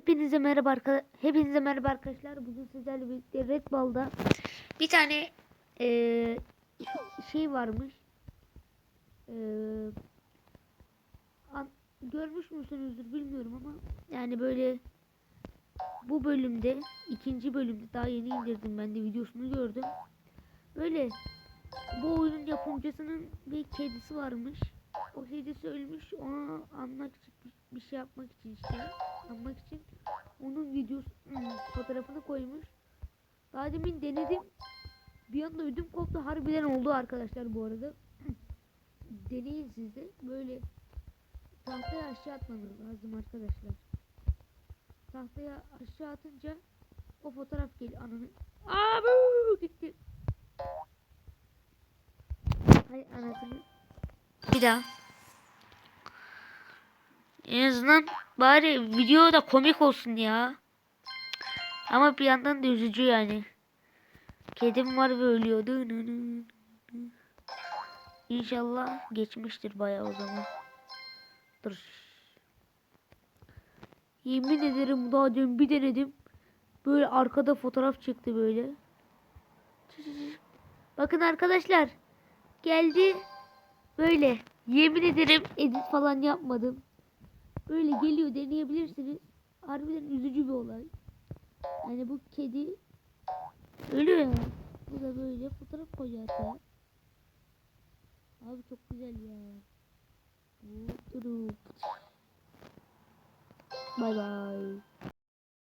Hepinize merhaba arka Hepinize merhaba arkadaşlar. Bugün sizlerle birlikte Red Ball'da bir tane eee, şey varmış. An- görmüş müsünüzdür bilmiyorum ama yani böyle bu bölümde ikinci bölümde daha yeni indirdim ben de videosunu gördüm. Böyle bu oyunun yapımcısının bir kedisi varmış. O kedisi ölmüş. Onu anmak için bir- şey yapmak için işte anmak için fotoğrafını koymuş. Daha demin denedim. Bir anda ödüm koptu. Harbiden oldu arkadaşlar bu arada. Deneyin siz de. Böyle tahtaya aşağı atmanız lazım arkadaşlar. Tahtaya aşağı atınca o fotoğraf geliyor. Ananı. Aa gitti. Hay anasını. Bir daha. En azından bari video da komik olsun ya. Ama bir yandan da üzücü yani. Kedim var ve ölüyordu. İnşallah geçmiştir bayağı o zaman. Dur. Yemin ederim daha dün bir denedim. Böyle arkada fotoğraf çıktı böyle. Bakın arkadaşlar. Geldi. Böyle. Yemin ederim edit falan yapmadım. Böyle geliyor deneyebilirsiniz. Harbiden üzücü bir olay. Yani bu kedi ölüyor. Bu da böyle fotoğraf hatta. Abi çok güzel ya. Bay bay.